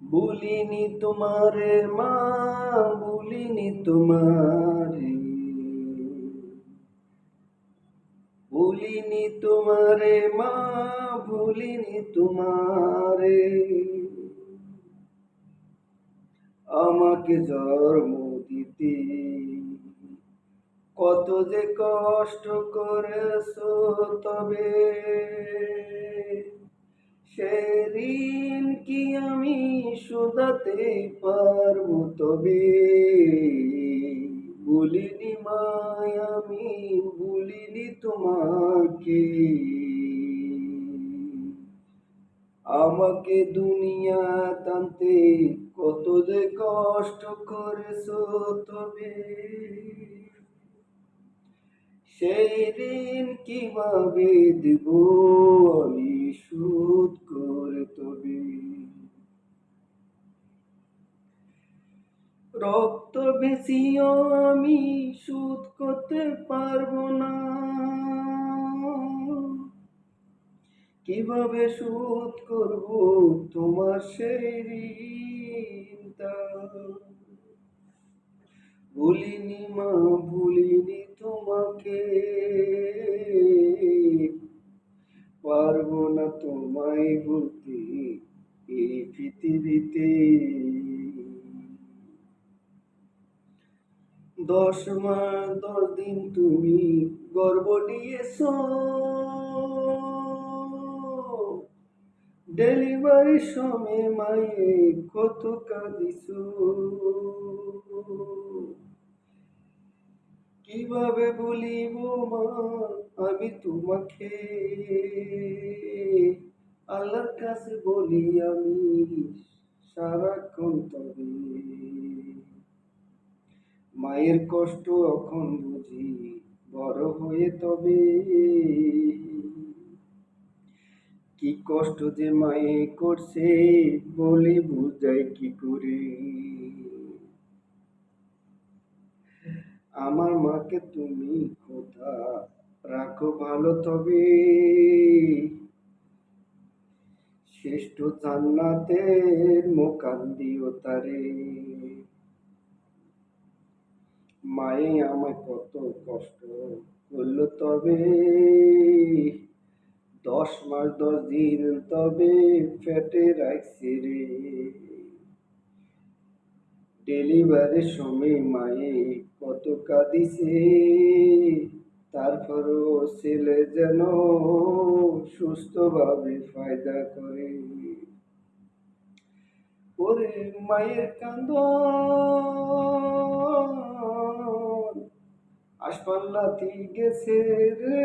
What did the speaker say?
ভুলিনি তোমারে মা, ভুলিনি তোমারে ভুলিনি তোমারে মা, ভুলিনি তোমারে আমাকে জন্ম দিতে কত যে কষ্ট করেছ তবে সে ঋণ কি আমি শোধাতে পারব তবে? বলিনি মায়, আমি ভুলিনি তোমাকে। আমাকে দুনিয়া টানতে কত যে কষ্ট করেছ তবে? সেই ঋণ কীভাবে দেব আমি শোধ করে তবে? রক্ত বেশিও আমি শোধ করতে পারব না। কীভাবে শোধ করব তোমার সেই ঋণটা ভুলিনি মা, ভুলিনি তোমাকে। পারব না তোমায় ভুলতে এই পৃথিবীতে। দশ মাস দশ দিন তুমি গর্ব নিয়েছ। ডেলিভারির সময় মায়ে কত কাঁদিস কীভাবে বলিব মা? আমি তোমাকে আল্লাহর কাছে বলি, আমি সারাক্ষণ তবে মায়ের কষ্ট এখন বুঝি, বড় হয়ে তবে কি কষ্ট যে মায়ে করছে বলে বুঝাই কি করে? আমার মাকে তুমি খোদা, রাখো ভালো তবে। শ্রেষ্ঠ জান্নাতের মোকান দিও তারে। মায়ে আমায় কত কষ্ট করল তবে। দশ মাস দশ দিন তবে ফেটে রাখছি রে। ডেলিভারির সময় মায়ে কত কাঁদিছে তারপরও ছেলে যেন সুস্থভাবে ফায়দা করে। ওরে মায়ের কান্দ আসপাল্লাতি গেছে রে।